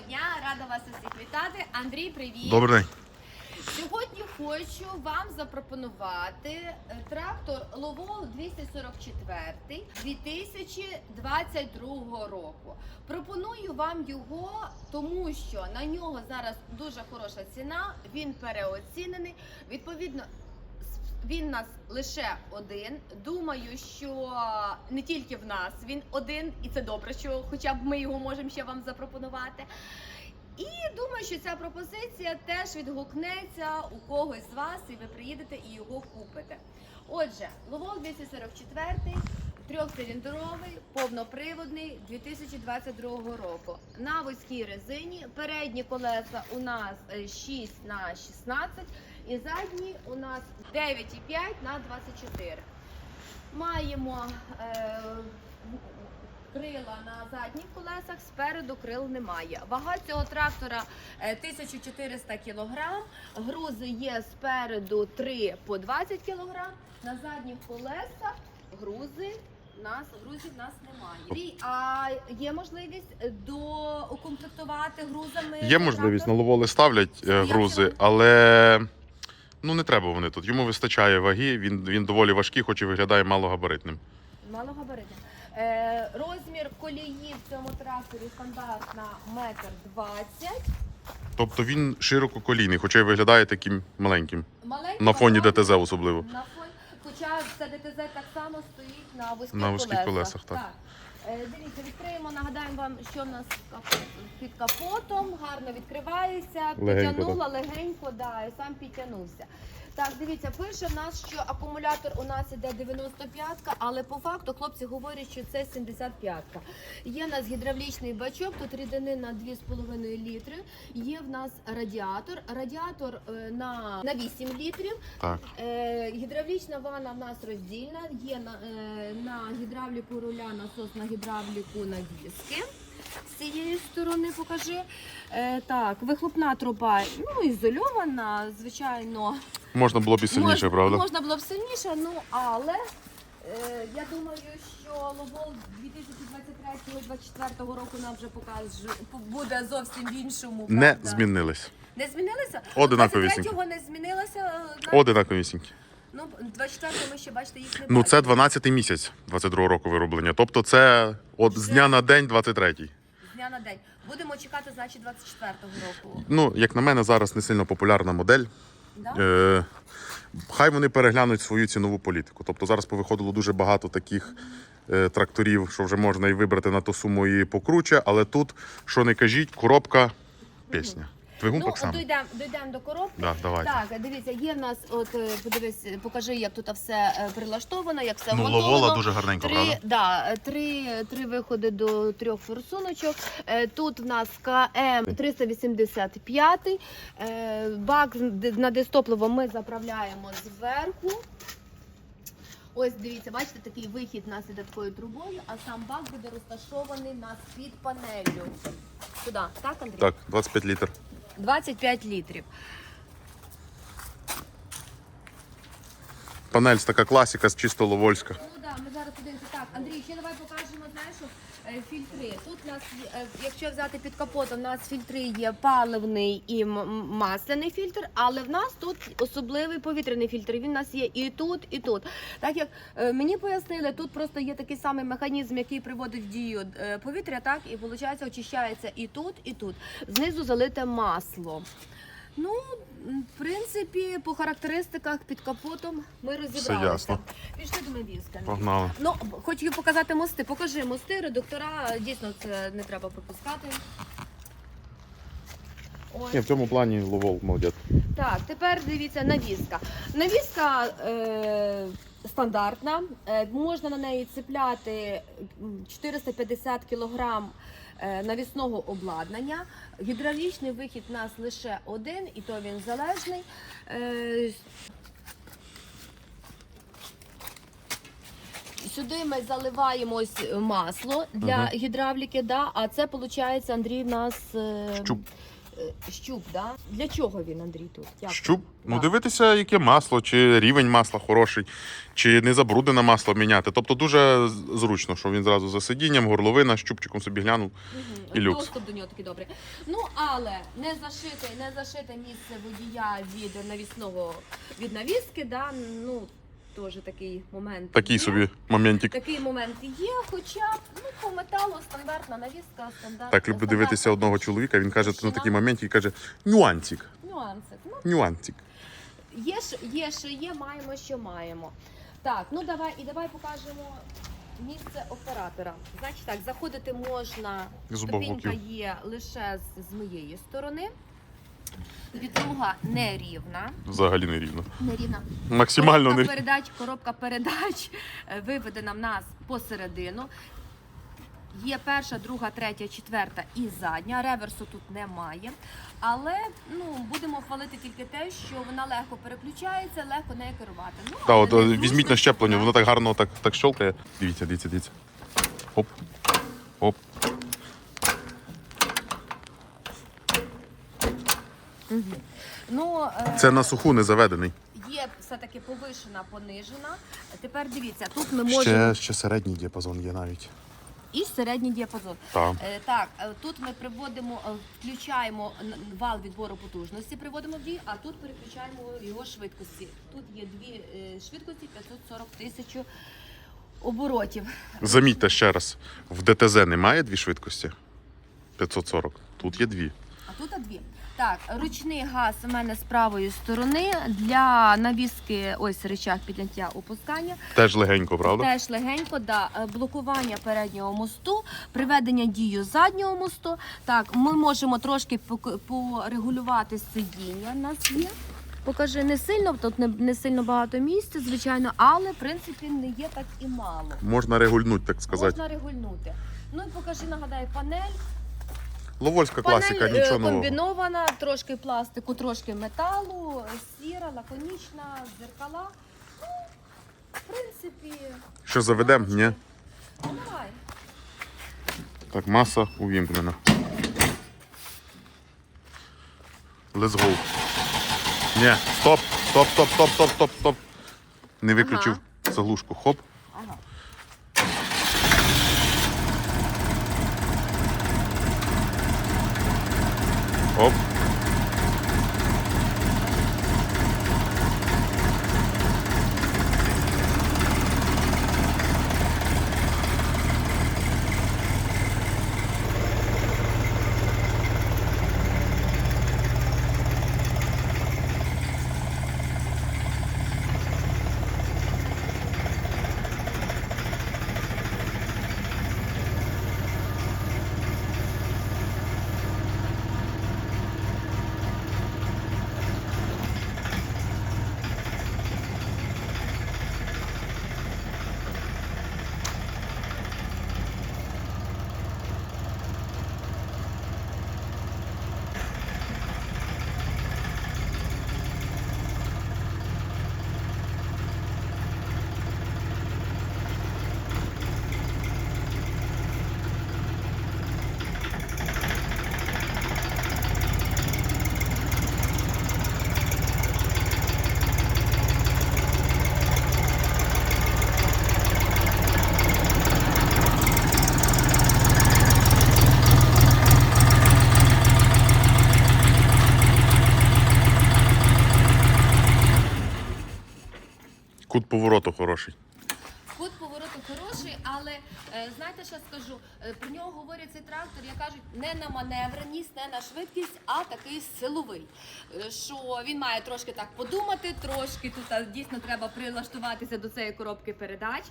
дня, рада вас усіх вітати. Андрій, привіт. Добрий день. Сьогодні хочу вам запропонувати е, трактор Ловол 244 2022 року. Пропоную вам його, тому що на нього зараз дуже хороша ціна. Він переоцінений. Відповідно. Він нас лише один. Думаю, що не тільки в нас він один, і це добре, що хоча б ми його можемо ще вам запропонувати. І думаю, що ця пропозиція теж відгукнеться у когось з вас, і ви приїдете і його купите. Отже, Ловол 244, трьохциліндровий, повноприводний 2022 року. На вузькій резині. Передні колеса у нас е, 6 на 16 і задні у нас 9,5 на 24. Маємо е, крила на задніх колесах, спереду крил немає. Вага цього трактора е, 1400 кг, грузи є спереду 3 по 20 кг, на задніх колесах грузи. Нас грузів нас немає. А є можливість доукомплектувати грузами? Є можливість, на ловоли ставлять е, грузи, але ну не треба вони тут. Йому вистачає ваги, він, він доволі важкий, хоч і виглядає малогабаритним. Малогабаритні. Е, розмір колії в цьому тракторі стандартна метр двадцять. Тобто він ширококолійний, хоча й виглядає таким маленьким. Маленький На фоні вагон- ДТЗ особливо. На фоні, хоча це ДТЗ так само стоїть на вузьких, На вузьких колесах, так. Е, Дивіться, відкриємо, нагадаємо вам, що в нас під капотом, гарно відкривається, Легенько, підтягнула легенько, да, і сам підтягнувся. Так, дивіться, пише в нас, що акумулятор у нас іде 95-ка, але по факту хлопці говорять, що це 75-ка. Є в нас гідравлічний бачок, тут рідини на 2,5 літри. Є в нас радіатор. Радіатор е, на, на 8 літрів. Так. Е, гідравлічна ванна в нас роздільна. Є на, е, на гідравліку руля, насос на гідравліку на диски. З цієї сторони покажи. Е, так, вихлопна труба ну, ізольована, звичайно. Можна було б і сильніше, Мож- правда? Можна було б сильніше, ну але е, я думаю, що Ловол 2023-2024 року нам вже покаже, буде зовсім в іншому. Не правда. змінились. Не змінилися? Одинаковісінькі. 23-го не змінилося. навіть- Одинаковісінькі. Ну, 24-го ми ще бачите, їх не Ну це бачимо. 12-й місяць 22-го року вироблення. Тобто це от з дня на день 23-й. з дня на день. Будемо чекати, значить, 24-го року. Ну, як на мене, зараз не сильно популярна модель. Да? Е, хай вони переглянуть свою цінову політику. Тобто зараз повиходило дуже багато таких е, тракторів, що вже можна і вибрати на ту суму і покруче, але тут, що не кажіть, коробка пісня. Двигун Ну, так само. дійдемо дійдем до коробки. Да, давайте. Так, дивіться, є в нас, от е, подивись, покажи, як тут все е, прилаштовано, як все Ну, вмонтовано. ловола дуже гарненько, Три, правда? да, три, три виходи до трьох форсуночок. Е, Тут в нас КМ 385. Е, Бак на дистопливо ми заправляємо зверху. Ось дивіться, бачите, такий вихід у нас іде такою трубою, а сам бак буде розташований у нас під панеллю. Туди, так, Андрій? Так, 25 літр. 25 літрів. Панель така класика, з чисто ловольська. Зараз подивимося. Так, Андрій, ще давай покажемо, знаєш, е, фільтри. Тут у нас, е, якщо взяти під капотом, у нас фільтри є паливний і масляний фільтр, але в нас тут особливий повітряний фільтр. Він у нас є і тут, і тут. Так як е, мені пояснили, тут просто є такий самий механізм, який приводить в дію повітря, так, і виходить, очищається і тут, і тут. Знизу залите масло. Ну, в принципі, по характеристиках під капотом ми розібралися. ясно. Пішли до навіска. Погнали. Ну, хочу показати мости. Покажи мости, редуктора. Дійсно, це не треба пропускати. Ось. Ні, в цьому плані ловол молодець. Так, тепер дивіться навіска. Навіска е, стандартна. Е, можна на неї цепляти 450 кг е, навісного обладнання. Гідравлічний вихід у нас лише один, і то він залежний. Е, Сюди ми заливаємо масло для Ага. гідравліки, да, а це виходить, Андрій, у нас е, Щуп. Е, щуп, да? Для чого він, Андрій, тут? Як? Щуп, ну дивитися, яке масло, чи рівень масла хороший, чи не забруднене масло міняти. Тобто дуже зручно, що він зразу за сидінням, горловина, щупчиком собі глянув. Мгм. І люкс. Доступ до нього такий добрий. Ну, але не зашите, не зашите місце водія від навісного від навіски, да? ну, теж такий момент. Такий є. собі моментик. Такий момент є, хоча ну, по металу стандартна навіска, стандарт. Так, люблю дивитися одного чоловіка. Він каже на такий момент і каже: нюансик, Нюанси. Ну, нюансик. є, ж- є, що є, маємо, що маємо. Так, ну давай і давай покажемо місце оператора. Значить так, заходити можна, З обох ступінька боків. є лише з, з моєї сторони. Підлога нерівна. Взагалі не рівно. Нерівна. Максимально коробка не передач, коробка передач е, виведена в нас посередину. Є перша, друга, третя, четверта і задня. Реверсу тут немає. Але ну, будемо хвалити тільки те, що вона легко переключається, легко нею керувати. Ну, Та, от, е, не візьміть на щеплення, воно так гарно так, так щолкає. Дивіться, дивіться, дивіться. Оп. Ну, е, Це на суху не заведений. є все-таки повишена, понижена. Тепер дивіться, тут ми можемо Ще, ще середній діапазон є навіть. і середній діапазон. Так. Е, Так, е, тут ми приводимо, включаємо вал відбору потужності, приводимо в дію, а тут переключаємо його швидкості. Тут є дві швидкості 540 тисяч оборотів. Замітьте ще раз, в ДТЗ немає дві швидкості. 540. Тут є дві. А тут а дві. Так, ручний газ у мене з правої сторони для навіски, ось речах підняття опускання. Теж легенько, правда? Теж легенько, да, е, блокування переднього мосту, приведення дію заднього мосту. Так, ми можемо трошки порегулювати сидіння. У нас є. Покажи не сильно, тут не, не сильно багато місця, звичайно, але в принципі не є так і мало. Можна регульнути, так сказати. Можна регульнути. Ну і покажи, нагадаю, панель. Ловольська класика, панель е, нічого нового. комбінована, трошки пластику, трошки металу, сіра, лаконічна, зеркала. Ну, в принципі, Що заведемо? Ні. Ну, давай. Так, маса увімкнена. Let's go. Ні, стоп, стоп, стоп, стоп, стоп, стоп, стоп. Не виключив заглушку. Хоп. Hopp. Кут повороту хороший. Кут повороту хороший, але е, знаєте, що скажу? Е, Про нього говорять цей трактор, я кажуть, не на маневреність, не на швидкість, а такий силовий. Е, Що він має трошки так подумати, трошки тут дійсно треба прилаштуватися до цієї коробки передач.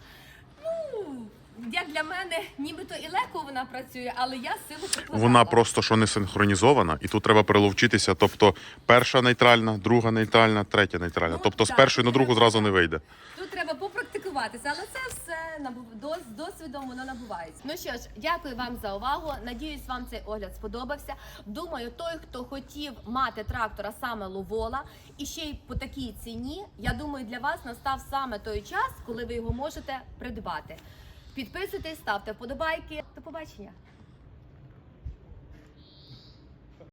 Ну, як для мене, нібито і легко вона працює, але я силу прикладала. Вона просто що не синхронізована, і тут треба переловчитися. Тобто перша нейтральна, друга нейтральна, третя нейтральна. Ну, Тобто з так, першої на другу треба. зразу не вийде. Тут треба попрактикуватися, але це все набув... з досвідом воно набувається. Ну що ж, дякую вам за увагу. Надіюсь, вам цей огляд сподобався. Думаю, той, хто хотів мати трактора саме Ловола і ще й по такій ціні, я думаю, для вас настав саме той час, коли ви його можете придбати. Підписуйтесь, ставте вподобайки. До побачення.